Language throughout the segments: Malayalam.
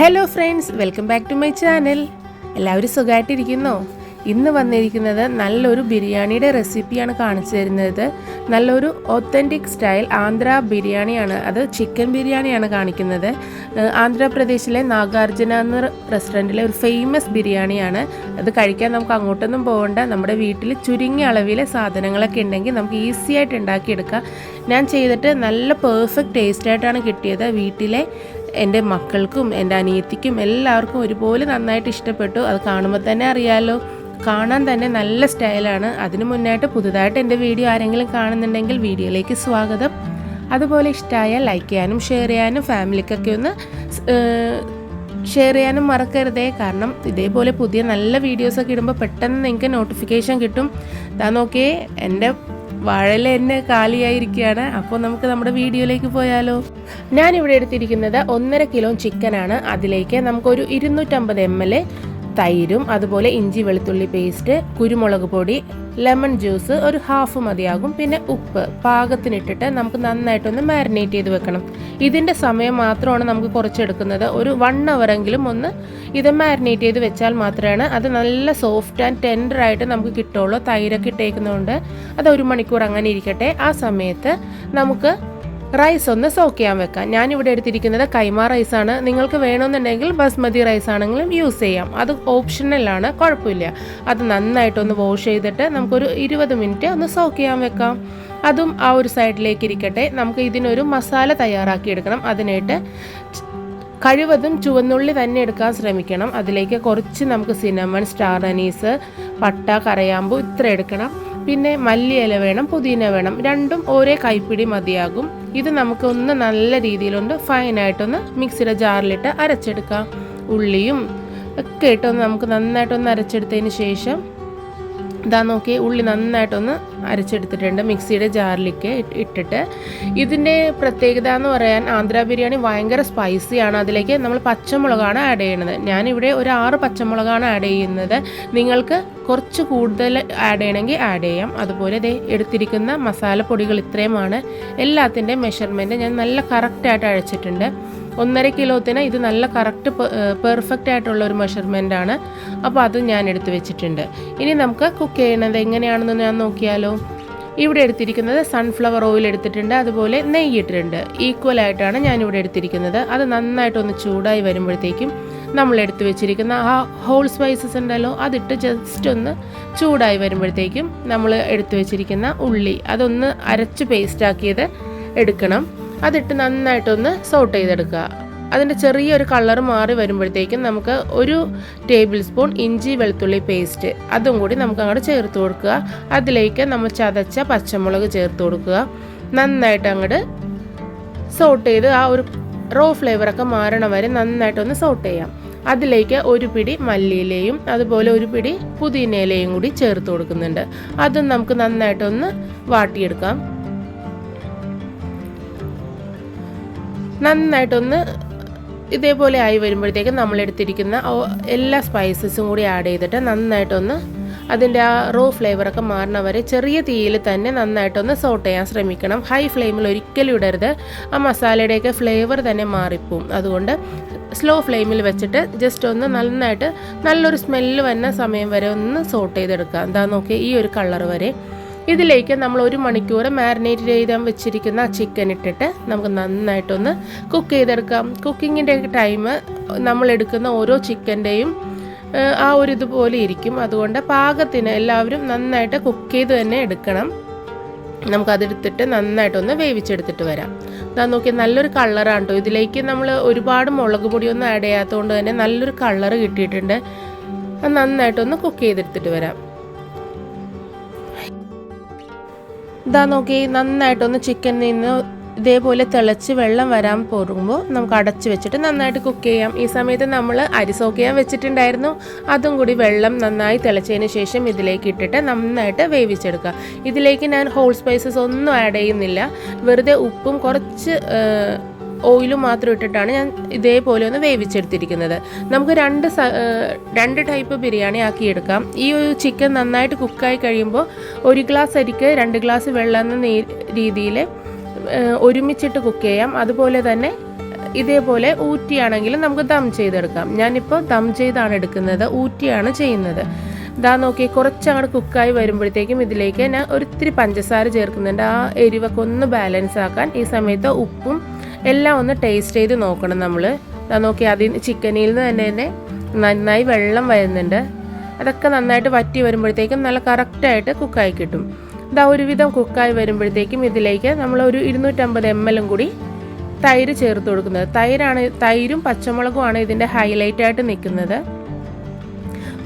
Hello friends welcome back to my channel എല്ലാവരും സുഖമായിട്ടിരിക്കുന്നോ ഇന്ന് വന്നിരിക്കുന്നത് നല്ലൊരു ബിരിയാണിയുടെ റെസിപ്പിയാണ് കാണിച്ചു തരുന്നത്. നല്ലൊരു ഒത്തന്റിക് സ്റ്റൈൽ ആന്ധ്ര ബിരിയാണിയാണ്. അത് ചിക്കൻ ബിരിയാണിയാണ് കാണിക്കുന്നത്. ആന്ധ്രാപ്രദേശിലെ നാഗാർജുന എന്ന റെസ്റ്റോറന്റിലെ ഒരു ഫേമസ് ബിരിയാണിയാണ്. അത് കഴിക്കാൻ നമുക്ക് അങ്ങോട്ടൊന്നും പോകണ്ട. നമ്മുടെ വീട്ടിൽ ചുരുങ്ങിയ അളവിലെ സാധനങ്ങളൊക്കെ ഉണ്ടെങ്കിൽ നമുക്ക് ഈസി ആയിട്ട് ഉണ്ടാക്കിയെടുക്കാം. ഞാൻ ചെയ്തിട്ട് നല്ല പെർഫെക്റ്റ് ടേസ്റ്റായിട്ടാണ് കിട്ടിയത്. വീട്ടിലെ എന്റെ മക്കൾക്കും എന്റെ അനിയത്തിക്കും എല്ലാവർക്കും ഒരുപോലെ നന്നായിട്ട് ഇഷ്ടപ്പെട്ടു. അത് കാണുമ്പോൾ തന്നെ അറിയാമല്ലോ കാണാൻ തന്നെ നല്ല സ്റ്റൈലാണ്. അതിനു മുന്നായിട്ട് പുതുതായിട്ട് എന്റെ വീഡിയോ ആരെങ്കിലും കാണുന്നുണ്ടെങ്കിൽ വീഡിയോയിലേക്ക് സ്വാഗതം. അതുപോലെ ഇഷ്ടമായാൽ ലൈക്ക് ചെയ്യാനും ഷെയർ ചെയ്യാനും ഫാമിലിക്കൊക്കെ ഒന്ന് ഷെയർ ചെയ്യാനും മറക്കരുതേ. കാരണം ഇതേപോലെ പുതിയ നല്ല വീഡിയോസൊക്കെ ഇടുമ്പോൾ പെട്ടെന്ന് നിങ്ങൾക്ക് നോട്ടിഫിക്കേഷൻ കിട്ടും. ഇതാ നോക്കിയേ എന്റെ വാഴല എന്നെ കാലിയായിരിക്കുകയാണ്. അപ്പോൾ നമുക്ക് നമ്മുടെ വീഡിയോയിലേക്ക് പോയാലോ? ഞാൻ ഇവിടെ എടുത്തിരിക്കുന്നത് ഒന്നര കിലോ ചിക്കനാണ്. അതിലേക്ക് നമുക്കൊരു ഇരുന്നൂറ്റമ്പത് എം എൽ തൈരും അതുപോലെ ഇഞ്ചി വെളുത്തുള്ളി പേസ്റ്റ് കുരുമുളക് പൊടി ലെമൺ ജ്യൂസ് ഒരു ഹാഫ് മതിയാകും. പിന്നെ ഉപ്പ് പാകത്തിനിട്ടിട്ട് നമുക്ക് നന്നായിട്ടൊന്ന് മാരിനേറ്റ് ചെയ്ത് വെക്കണം. ഇതിന്റെ സമയം മാത്രമാണ് നമുക്ക് കുറച്ചെടുക്കുന്നത്. ഒരു വൺ അവറെങ്കിലും ഒന്ന് ഇത് മാരിനേറ്റ് ചെയ്ത് വെച്ചാൽ മാത്രമാണ് അത് നല്ല സോഫ്റ്റ് ആൻഡ് ടെൻഡർ ആയിട്ട് നമുക്ക് കിട്ടുള്ളൂ തൈരൊക്കെ ഇട്ടേക്കുന്നതുകൊണ്ട് അത് ഒരു മണിക്കൂർ അങ്ങനെ ഇരിക്കട്ടെ. ആ സമയത്ത് നമുക്ക് റൈസ് ഒന്ന് സോക്ക് ചെയ്യാൻ വെക്കാം. ഞാനിവിടെ എടുത്തിരിക്കുന്നത് കൈമ റൈസ് ആണ്. നിങ്ങൾക്ക് വേണമെന്നുണ്ടെങ്കിൽ ബസ്മതി റൈസ് ആണെങ്കിലും യൂസ് ചെയ്യാം. അത് ഓപ്ഷണലാണ് കുഴപ്പമില്ല. അത് നന്നായിട്ടൊന്ന് വാഷ് ചെയ്തിട്ട് നമുക്കൊരു ഇരുപത് മിനിറ്റ് ഒന്ന് സോക്ക് ചെയ്യാൻ വെക്കാം. അതും ആ ഒരു സൈഡിലേക്ക് ഇരിക്കട്ടെ. നമുക്ക് ഇതിനൊരു മസാല തയ്യാറാക്കി എടുക്കണം. അതിനായിട്ട് കഴിവതും ചുവന്നുള്ളി തന്നെ എടുക്കാൻ ശ്രമിക്കണം. അതിലേക്ക് കുറച്ച് നമുക്ക് സിനമൺ സ്റ്റാർ അനീസ് പട്ട കരയാമ്പു ഇത്ര എടുക്കണം. പിന്നെ മല്ലിയില വേണം പുതിന വേണം. രണ്ടും ഒരേ കൈപ്പിടി മതിയാകും. ഇത് നമുക്ക് നമുക്കൊന്ന് നല്ല രീതിയിലൊന്ന് ഫൈനായിട്ടൊന്ന് മിക്സിയുടെ ജാറിലിട്ട് അരച്ചെടുക്കാം. ഉള്ളിയും ഒക്കെ ഇട്ടൊന്ന് നമുക്ക് നന്നായിട്ടൊന്ന് അരച്ചെടുത്തതിന് ശേഷം ഇതാ നോക്കി ഉള്ളി നന്നായിട്ടൊന്ന് അരച്ചെടുത്തിട്ടുണ്ട്. മിക്സിയുടെ ജാറിലേക്ക് ഇട്ടിട്ട്. ഇതിന്റെ പ്രത്യേകത എന്ന് പറയാൻ ആന്ധ്ര ബിരിയാണി ഭയങ്കര സ്പൈസിയാണ്. അതിലേക്ക് നമ്മൾ പച്ചമുളകാണ് ആഡ് ചെയ്യുന്നത്. ഞാനിവിടെ ഒരു ആറ് പച്ചമുളകാണ് ആഡ് ചെയ്യുന്നത്. നിങ്ങൾക്ക് കുറച്ച് കൂടുതൽ ആഡ് ചെയ്യണമെങ്കിൽ ആഡ് ചെയ്യാം. അതുപോലെ ദേ എടുത്തിരിക്കുന്ന മസാലപ്പൊടികൾ ഇത്രയുമാണ്. എല്ലാത്തിന്റെയും മെഷർമെന്റ് ഞാൻ നല്ല കറക്റ്റായിട്ട് അഴച്ചിട്ടുണ്ട്. ഒന്നര കിലോത്തിന് ഇത് നല്ല കറക്റ്റ് പെർഫെക്റ്റ് ആയിട്ടുള്ള ഒരു മെഷർമെന്റ് ആണ്. അപ്പോൾ അത് ഞാൻ എടുത്തു വെച്ചിട്ടുണ്ട്. ഇനി നമുക്ക് കുക്ക് ചെയ്യണത് എങ്ങനെയാണെന്ന് ഞാൻ നോക്കിയാലോ. ഇവിടെ എടുത്തിരിക്കുന്നത് സൺഫ്ലവർ ഓയിൽ എടുത്തിട്ടുണ്ട്. അതുപോലെ നെയ്യ് ഇട്ടിട്ടുണ്ട്. ഈക്വൽ ആയിട്ടാണ് ഞാനിവിടെ എടുത്തിരിക്കുന്നത്. അത് നന്നായിട്ടൊന്ന് ചൂടായി വരുമ്പോഴത്തേക്കും നമ്മൾ എടുത്തു വെച്ചിരിക്കുന്ന ആ ഹോൾ സ്പൈസസ് ഉണ്ടല്ലോ അതിട്ട് ജസ്റ്റ് ഒന്ന് ചൂടായി വരുമ്പോഴത്തേക്കും നമ്മൾ എടുത്തു വെച്ചിരിക്കുന്ന ഉള്ളി. അതൊന്ന് അരച്ച് പേസ്റ്റാക്കിയത് എടുക്കണം. അതിട്ട് നന്നായിട്ടൊന്ന് സോട്ട് ചെയ്തെടുക്കുക. അതിന്റെ ചെറിയൊരു കളർ മാറി വരുമ്പോഴത്തേക്കും നമുക്ക് ഒരു ടേബിൾ സ്പൂൺ ഇഞ്ചി വെളുത്തുള്ളി പേസ്റ്റ് അതും കൂടി നമുക്ക് അങ്ങോട്ട് ചേർത്ത് കൊടുക്കുക. അതിലേക്ക് നമ്മൾ ചതച്ച പച്ചമുളക് ചേർത്ത് കൊടുക്കുക. നന്നായിട്ട് അങ്ങോട്ട് സോട്ട് ചെയ്ത് ആ ഒരു റോ ഫ്ലേവറൊക്കെ മാറണ വരെ നന്നായിട്ടൊന്ന് സോട്ട് ചെയ്യാം. അതിലേക്ക് ഒരു പിടി മല്ലിയിലയും അതുപോലെ ഒരു പിടി പുതിനയിലയും കൂടി ചേർത്ത് കൊടുക്കുന്നുണ്ട്. അതും നമുക്ക് നന്നായിട്ടൊന്ന് വാട്ടിയെടുക്കാം. നന്നായിട്ടൊന്ന് ഇതേപോലെ ആയി വരുമ്പോഴത്തേക്കും നമ്മളെടുത്തിരിക്കുന്ന എല്ലാ സ്പൈസസും കൂടി ആഡ് ചെയ്തിട്ട് നന്നായിട്ടൊന്ന് അതിന്റെ ആ റോ ഫ്ലേവറൊക്കെ മാറണ വരെ ചെറിയ തീയിൽ തന്നെ നന്നായിട്ടൊന്ന് സോട്ട് ചെയ്യാൻ ശ്രമിക്കണം. ഹൈ ഫ്ലെയിമിൽ ഒരിക്കലും ഇടരുത്. ആ മസാലയുടെയൊക്കെ ഫ്ലേവർ തന്നെ മാറിപ്പോവും. അതുകൊണ്ട് സ്ലോ ഫ്ലെയിമിൽ വെച്ചിട്ട് ജസ്റ്റ് ഒന്ന് നന്നായിട്ട് നല്ലൊരു സ്മെല്ല് വരുന്ന സമയം വരെ ഒന്ന് സോട്ട് ചെയ്തെടുക്കുക. എന്താ നോക്കി ഈ ഒരു കളർ വരെ. ഇതിലേക്ക് നമ്മൾ ഒരു മണിക്കൂർ മാരിനേറ്റ് ചെയ്ത് വെച്ചിരിക്കുന്ന ചിക്കൻ ഇട്ടിട്ട് നമുക്ക് നന്നായിട്ടൊന്ന് കുക്ക് ചെയ്തെടുക്കാം. കുക്കിങ്ങിന്റെ ടൈം നമ്മൾ എടുക്കുന്ന ഓരോ ചിക്കന്റെയും ആ ഒരു ഇതുപോലെ ഇരിക്കും. അതുകൊണ്ട് പാകത്തിന് എല്ലാവരും നന്നായിട്ട് കുക്ക് ചെയ്ത് തന്നെ എടുക്കണം. നമുക്കതെടുത്തിട്ട് നന്നായിട്ടൊന്ന് വേവിച്ചെടുത്തിട്ട് വരാം. ഇതാ നോക്കി നല്ലൊരു കളറാണ് കേട്ടോ ഇതിലേക്ക് നമ്മൾ ഒരുപാട് മുളക് പൊടിയൊന്നും ആഡ് ചെയ്യാത്തതുകൊണ്ട് തന്നെ നല്ലൊരു കളറ് കിട്ടിയിട്ടുണ്ട്. നന്നായിട്ടൊന്ന് കുക്ക് ചെയ്തെടുത്തിട്ട് വരാം. ഇതാ നോക്കി നന്നായിട്ടൊന്ന് ചിക്കൻ നിന്ന് ഇതേപോലെ തിളച്ച് വെള്ളം വരാൻ പോകുമ്പോൾ നമുക്ക് അടച്ച് വെച്ചിട്ട് നന്നായിട്ട് കുക്ക് ചെയ്യാം. ഈ സമയത്ത് നമ്മൾ അരി സോക്ക് ചെയ്യാൻ വെച്ചിട്ടുണ്ടായിരുന്നു. അതും കൂടി വെള്ളം നന്നായി തിളച്ചതിന് ശേഷം ഇതിലേക്ക് ഇട്ടിട്ട് നന്നായിട്ട് വേവിച്ചെടുക്കുക. ഇതിലേക്ക് ഞാൻ ഹോൾ സ്പൈസസ് ഒന്നും ആഡ് ചെയ്യുന്നില്ല. വെറുതെ ഉപ്പും കുറച്ച് ഓയിലും മാത്രം ഇട്ടിട്ടാണ് ഞാൻ ഇതേപോലെ ഒന്ന് വേവിച്ചെടുത്തിരിക്കുന്നത്. നമുക്ക് രണ്ട് രണ്ട് ടൈപ്പ് ബിരിയാണി ആക്കിയെടുക്കാം. ഈ ഒരു ചിക്കൻ നന്നായിട്ട് കുക്കായി കഴിയുമ്പോൾ ഒരു ഗ്ലാസ് അരിക്ക് രണ്ട് ഗ്ലാസ് വെള്ളം എന്ന രീതിയിൽ ഒരുമിച്ചിട്ട് കുക്ക് ചെയ്യാം. അതുപോലെ തന്നെ ഇതേപോലെ ഊറ്റിയാണെങ്കിലും നമുക്ക് ദം ചെയ്തെടുക്കാം. ഞാനിപ്പോൾ ദം ചെയ്താണ് എടുക്കുന്നത് ഊറ്റിയാണ് ചെയ്യുന്നത്. ഇതാ നോക്കി കുറച്ചങ്ങോട്ട് കുക്കായി വരുമ്പോഴത്തേക്കും ഇതിലേക്ക് ഞാൻ ഒരിത്തിരി പഞ്ചസാര ചേർക്കുന്നുണ്ട്. ആ എരിവൊക്കെ ഒന്ന് ബാലൻസ് ആക്കാൻ ഈ സമയത്ത് ഉപ്പും എല്ലാം ഒന്ന് ടേസ്റ്റ് ചെയ്ത് നോക്കണം നമ്മൾ നോക്കി അതിൽ ചിക്കനിൽ നിന്ന് തന്നെ തന്നെ നന്നായി വെള്ളം വരുന്നുണ്ട്. അതൊക്കെ നന്നായിട്ട് വറ്റി വരുമ്പോഴത്തേക്കും നല്ല കറക്റ്റായിട്ട് കുക്കായി കിട്ടും. ഇതാ ഒരുവിധം കുക്കായി വരുമ്പോഴത്തേക്കും ഇതിലേക്ക് നമ്മൾ ഒരു ഇരുന്നൂറ്റമ്പത് എം എല്ലും കൂടി തൈര് ചേർത്ത് കൊടുക്കുന്നത്. തൈരാണ് തൈരും പച്ചമുളകുമാണ് ഇതിന്റെ ഹൈലൈറ്റ് ആയിട്ട് നിൽക്കുന്നത്.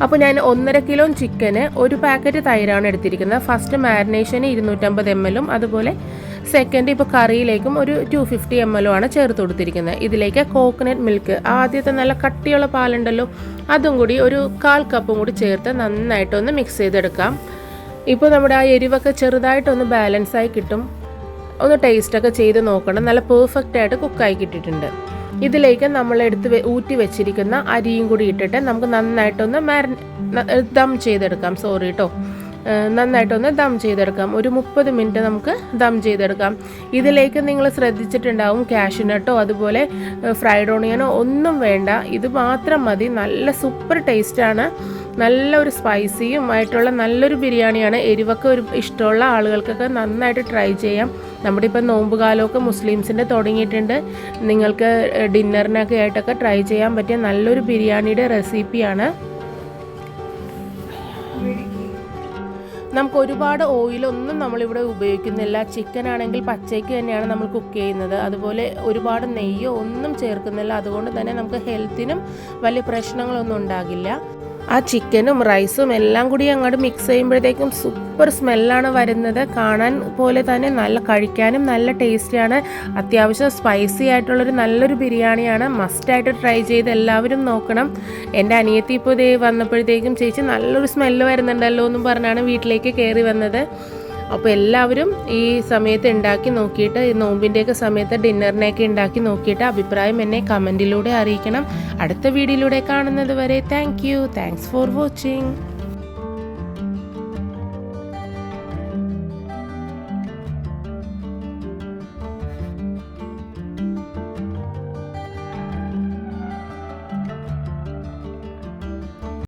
അപ്പോൾ ഞാൻ ഒന്നര കിലോ ചിക്കന് ഒരു പാക്കറ്റ് തൈരാണ് എടുത്തിരിക്കുന്നത്. ഫസ്റ്റ് മാരിനേഷന് ഇരുന്നൂറ്റമ്പത് എം എല്ലും അതുപോലെ സെക്കൻഡ് ഇപ്പോൾ കറിയിലേക്കും ഒരു ടു ഫിഫ്റ്റി എം എല്ലോ ആണ് ചേർത്ത് കൊടുത്തിരിക്കുന്നത്. ഇതിലേക്ക് കോക്കനട്ട് മിൽക്ക് ആദ്യത്തെ നല്ല കട്ടിയുള്ള പാലുണ്ടല്ലോ അതും കൂടി ഒരു കാൽ കപ്പും കൂടി ചേർത്ത് നന്നായിട്ടൊന്ന് മിക്സ് ചെയ്തെടുക്കാം. ഇപ്പോൾ നമ്മുടെ ആ എരിവൊക്കെ ചെറുതായിട്ടൊന്ന് ബാലൻസായി കിട്ടും. ഒന്ന് ടേസ്റ്റൊക്കെ ചെയ്ത് നോക്കണം. നല്ല പെർഫെക്റ്റ് ആയിട്ട് കുക്കായി കിട്ടിയിട്ടുണ്ട്. ഇതിലേക്ക് നമ്മൾ എടുത്ത് ഊറ്റി വെച്ചിരിക്കുന്ന അരിയും കൂടി ഇട്ടിട്ട് നമുക്ക് നന്നായിട്ടൊന്ന് മാരി ദം ചെയ്തെടുക്കാം. സോറി കേട്ടോ നന്നായിട്ടൊന്ന് ദം ചെയ്തെടുക്കാം. ഒരു മുപ്പത് മിനിറ്റ് നമുക്ക് ദം ചെയ്തെടുക്കാം. ഇതിലേക്ക് നിങ്ങൾ ശ്രദ്ധിച്ചിട്ടുണ്ടാവും കാഷ്യൂനട്ടോ അതുപോലെ ഫ്രൈഡ് ഓണിയനോ ഒന്നും വേണ്ട. ഇത് മാത്രം മതി. നല്ല സൂപ്പർ ടേസ്റ്റാണ്. നല്ല ഒരു സ്പൈസിയും ആയിട്ടുള്ള നല്ലൊരു ബിരിയാണിയാണ്. എരിവൊക്കെ ഒരു ഇഷ്ടമുള്ള ആളുകൾക്കൊക്കെ നന്നായിട്ട് ട്രൈ ചെയ്യാം. നമ്മുടെ ഇപ്പം നോമ്പ് കാലമൊക്കെ മുസ്ലിംസിന്റെ തുടങ്ങിയിട്ടുണ്ട്. നിങ്ങൾക്ക് ഡിന്നറിനൊക്കെ ആയിട്ടൊക്കെ ട്രൈ ചെയ്യാൻ പറ്റിയ നല്ലൊരു ബിരിയാണിയുടെ റെസിപ്പിയാണ്. നമുക്ക് ഒരുപാട് ഓയിലൊന്നും നമ്മളിവിടെ ഉപയോഗിക്കുന്നില്ല. ചിക്കൻ ആണെങ്കിൽ പച്ചയ്ക്ക് തന്നെയാണ് നമ്മൾ കുക്ക് ചെയ്യുന്നത്. അതുപോലെ ഒരുപാട് നെയ്യോ ഒന്നും ചേർക്കുന്നില്ല. അതുകൊണ്ട് തന്നെ നമുക്ക് ഹെൽത്തിനും വലിയ പ്രശ്നങ്ങളൊന്നും ഉണ്ടാകില്ല. ആ ചിക്കനും റൈസും എല്ലാം കൂടി അങ്ങോട്ട് മിക്സ് ചെയ്യുമ്പോഴത്തേക്കും സൂപ്പർ സ്മെല്ലാണ് വരുന്നത്. കാണാൻ പോലെ തന്നെ നല്ല കഴിക്കാനും നല്ല ടേസ്റ്റിയാണ് അത്യാവശ്യം സ്പൈസി ആയിട്ടുള്ളൊരു നല്ലൊരു ബിരിയാണിയാണ്. മസ്റ്റായിട്ട് ട്രൈ ചെയ്ത് എല്ലാവരും നോക്കണം. എന്റെ അനിയത്തി ഇപ്പോൾ ഇതേ വന്നപ്പോഴത്തേക്കും ചേച്ചി നല്ലൊരു സ്മെല്ല് വരുന്നുണ്ടല്ലോ എന്നും പറഞ്ഞാണ് വീട്ടിലേക്ക് കയറി വന്നത്. അപ്പോൾ എല്ലാവരും ഈ സമയത്ത് ഉണ്ടാക്കി നോക്കിയിട്ട് ഈ നോമ്പിന്റെയൊക്കെ സമയത്ത് ഡിന്നറിനെയൊക്കെ ഉണ്ടാക്കി നോക്കിയിട്ട് അഭിപ്രായം എന്നെ കമന്റിലൂടെ അറിയിക്കണം. അടുത്ത വീഡിയോയിലൂടെ കാണുന്നത് വരെ thank you thanks for watching